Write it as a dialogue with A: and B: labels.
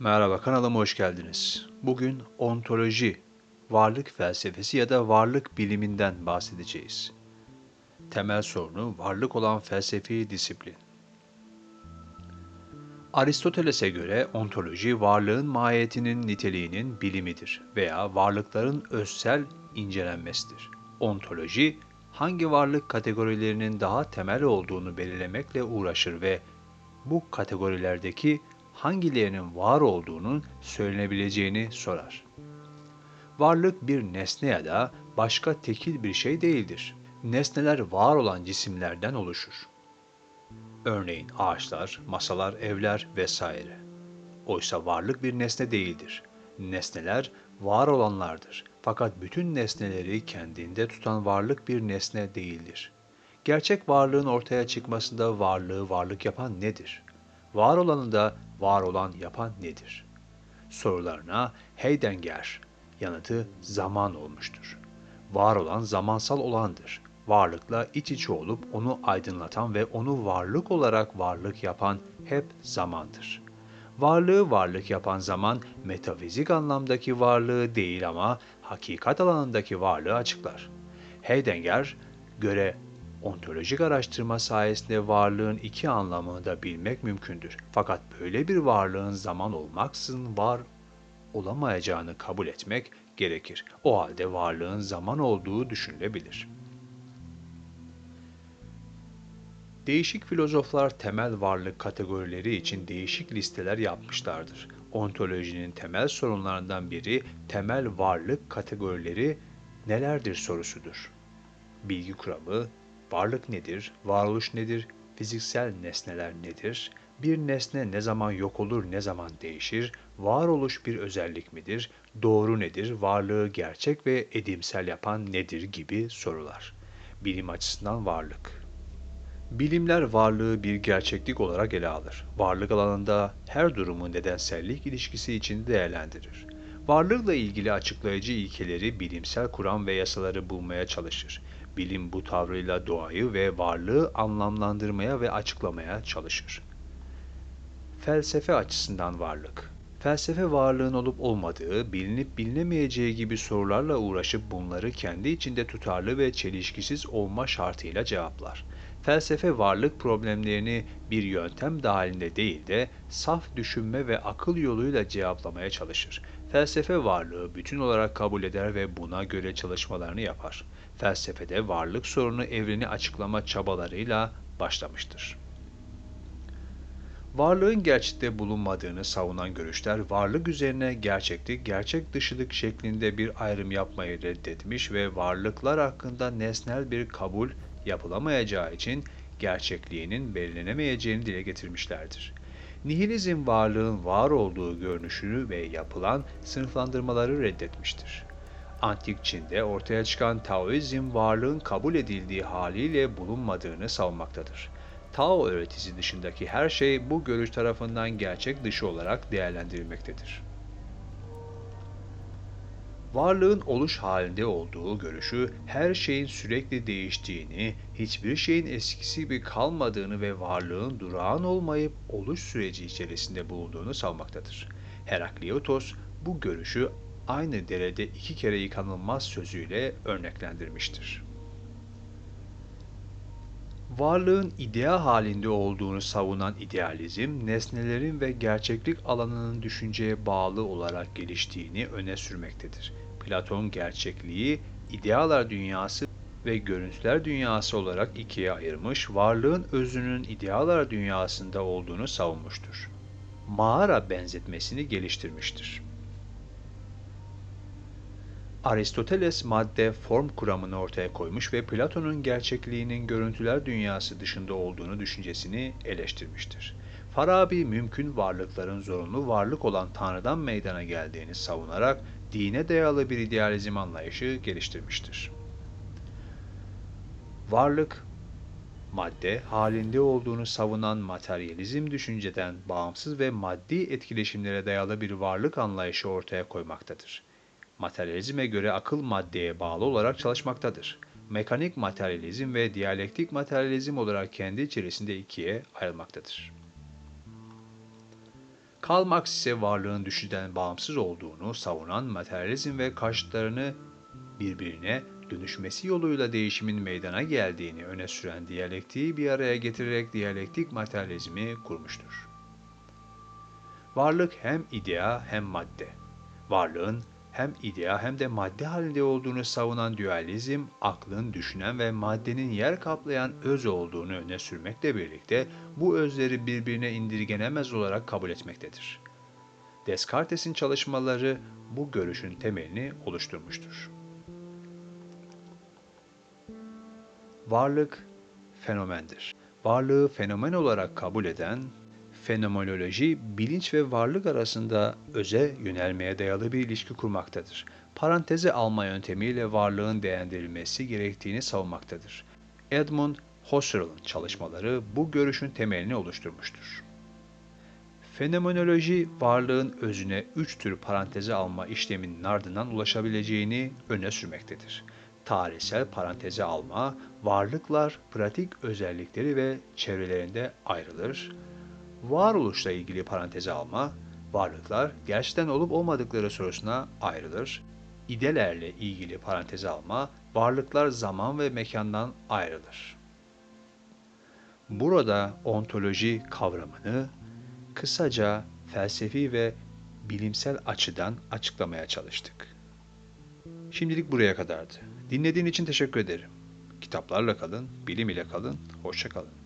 A: Merhaba kanalıma hoş geldiniz. Bugün ontoloji, varlık felsefesi ya da varlık biliminden bahsedeceğiz. Temel sorunu varlık olan felsefi disiplin. Aristoteles'e göre ontoloji varlığın mahiyetinin niteliğinin bilimidir veya varlıkların özsel incelenmesidir. Ontoloji, hangi varlık kategorilerinin daha temel olduğunu belirlemekle uğraşır ve bu kategorilerdeki hangilerinin var olduğunun söylenebileceğini sorar. Varlık bir nesne ya da başka tekil bir şey değildir. Nesneler var olan cisimlerden oluşur. Örneğin ağaçlar, masalar, evler vesaire. Oysa varlık bir nesne değildir. Nesneler var olanlardır. Fakat bütün nesneleri kendinde tutan varlık bir nesne değildir. Gerçek varlığın ortaya çıkmasında varlığı varlık yapan nedir? Var olanı da var olan yapan nedir? Sorularına Heidegger yanıtı zaman olmuştur. Var olan zamansal olandır. Varlıkla iç içe olup onu aydınlatan ve onu varlık olarak varlık yapan hep zamandır. Varlığı varlık yapan zaman metafizik anlamdaki varlığı değil ama hakikat alanındaki varlığı açıklar. Heidegger göre ontolojik araştırma sayesinde varlığın iki anlamını da bilmek mümkündür. Fakat böyle bir varlığın zaman olmaksızın var olamayacağını kabul etmek gerekir. O halde varlığın zaman olduğu düşünülebilir. Değişik filozoflar temel varlık kategorileri için değişik listeler yapmışlardır. Ontolojinin temel sorunlarından biri temel varlık kategorileri nelerdir sorusudur. Bilgi kuramı, Varlık nedir? Varoluş nedir? Fiziksel nesneler nedir? Bir nesne ne zaman yok olur, ne zaman değişir? Varoluş bir özellik midir? Doğru nedir? Varlığı gerçek ve edimsel yapan nedir gibi sorular. Bilim açısından varlık. Bilimler varlığı bir gerçeklik olarak ele alır. Varlık alanında her durumu nedensellik ilişkisi içinde değerlendirir. Varlıkla ilgili açıklayıcı ilkeleri, bilimsel kuram ve yasaları bulmaya çalışır. Bilim bu tavrıyla doğayı ve varlığı anlamlandırmaya ve açıklamaya çalışır. Felsefe açısından varlık Felsefe varlığın olup olmadığı, bilinip bilinemeyeceği gibi sorularla uğraşıp bunları kendi içinde tutarlı ve çelişkisiz olma şartıyla cevaplar. Felsefe varlık problemlerini bir yöntem dahilinde değil de saf düşünme ve akıl yoluyla cevaplamaya çalışır. Felsefe varlığı bütün olarak kabul eder ve buna göre çalışmalarını yapar. Felsefede varlık sorunu evreni açıklama çabalarıyla başlamıştır. Varlığın gerçekte bulunmadığını savunan görüşler varlık üzerine gerçeklik, gerçek dışılık şeklinde bir ayrım yapmayı reddetmiş ve varlıklar hakkında nesnel bir kabul yapılamayacağı için gerçekliğinin belirlenemeyeceğini dile getirmişlerdir. Nihilizm varlığın var olduğu görünüşünü ve yapılan sınıflandırmaları reddetmiştir. Antik Çin'de ortaya çıkan Taoizm varlığın kabul edildiği haliyle bulunmadığını savunmaktadır. Tao öğretisi dışındaki her şey bu görüş tarafından gerçek dışı olarak değerlendirilmektedir. Varlığın oluş halinde olduğu görüşü her şeyin sürekli değiştiğini, hiçbir şeyin eskisi gibi kalmadığını ve varlığın durağan olmayıp oluş süreci içerisinde bulunduğunu savmaktadır. Herakleitos bu görüşü aynı derede iki kere yıkanılmaz sözüyle örneklendirmiştir. Varlığın idea halinde olduğunu savunan idealizm, nesnelerin ve gerçeklik alanının düşünceye bağlı olarak geliştiğini öne sürmektedir. Platon gerçekliği, idealar dünyası ve görüntüler dünyası olarak ikiye ayırmış, varlığın özünün idealar dünyasında olduğunu savunmuştur. Mağara benzetmesini geliştirmiştir. Aristoteles madde form kuramını ortaya koymuş ve Platon'un gerçekliğinin görüntüler dünyası dışında olduğunu düşüncesini eleştirmiştir. Farabi mümkün varlıkların zorunlu varlık olan Tanrı'dan meydana geldiğini savunarak dine dayalı bir idealizm anlayışı geliştirmiştir. Varlık, madde halinde olduğunu savunan materyalizm düşünceden bağımsız ve maddi etkileşimlere dayalı bir varlık anlayışı ortaya koymaktadır. Materyalizme göre akıl maddeye bağlı olarak çalışmaktadır. Mekanik materyalizm ve diyalektik materyalizm olarak kendi içerisinde ikiye ayrılmaktadır. Karl Marx ise varlığın düşüşten bağımsız olduğunu savunan materyalizm ve karşıtlarını birbirine dönüşmesi yoluyla değişimin meydana geldiğini öne süren diyalektiği bir araya getirerek diyalektik materyalizmi kurmuştur. Varlık hem idea hem madde. Varlığın hem idea hem de madde halinde olduğunu savunan dualizm, aklın düşünen ve maddenin yer kaplayan öz olduğunu öne sürmekle birlikte bu özleri birbirine indirgenemez olarak kabul etmektedir. Descartes'in çalışmaları bu görüşün temelini oluşturmuştur. Varlık fenomendir. Varlığı fenomen olarak kabul eden fenomenoloji, bilinç ve varlık arasında öze yönelmeye dayalı bir ilişki kurmaktadır. Paranteze alma yöntemiyle varlığın değerlendirilmesi gerektiğini savunmaktadır. Edmund Husserl'ın çalışmaları bu görüşün temelini oluşturmuştur. Fenomenoloji, varlığın özüne üç tür paranteze alma işleminin ardından ulaşabileceğini öne sürmektedir. Tarihsel paranteze alma, varlıklar pratik özellikleri ve çevrelerinde ayrılır. Varoluşla ilgili paranteze alma, varlıklar gerçekten olup olmadıkları sorusuna ayrılır. İdelerle ilgili paranteze alma, varlıklar zaman ve mekandan ayrılır. Burada ontoloji kavramını kısaca felsefi ve bilimsel açıdan açıklamaya çalıştık. Şimdilik buraya kadardı. Dinlediğin için teşekkür ederim. Kitaplarla kalın, bilim ile kalın, hoşça kalın.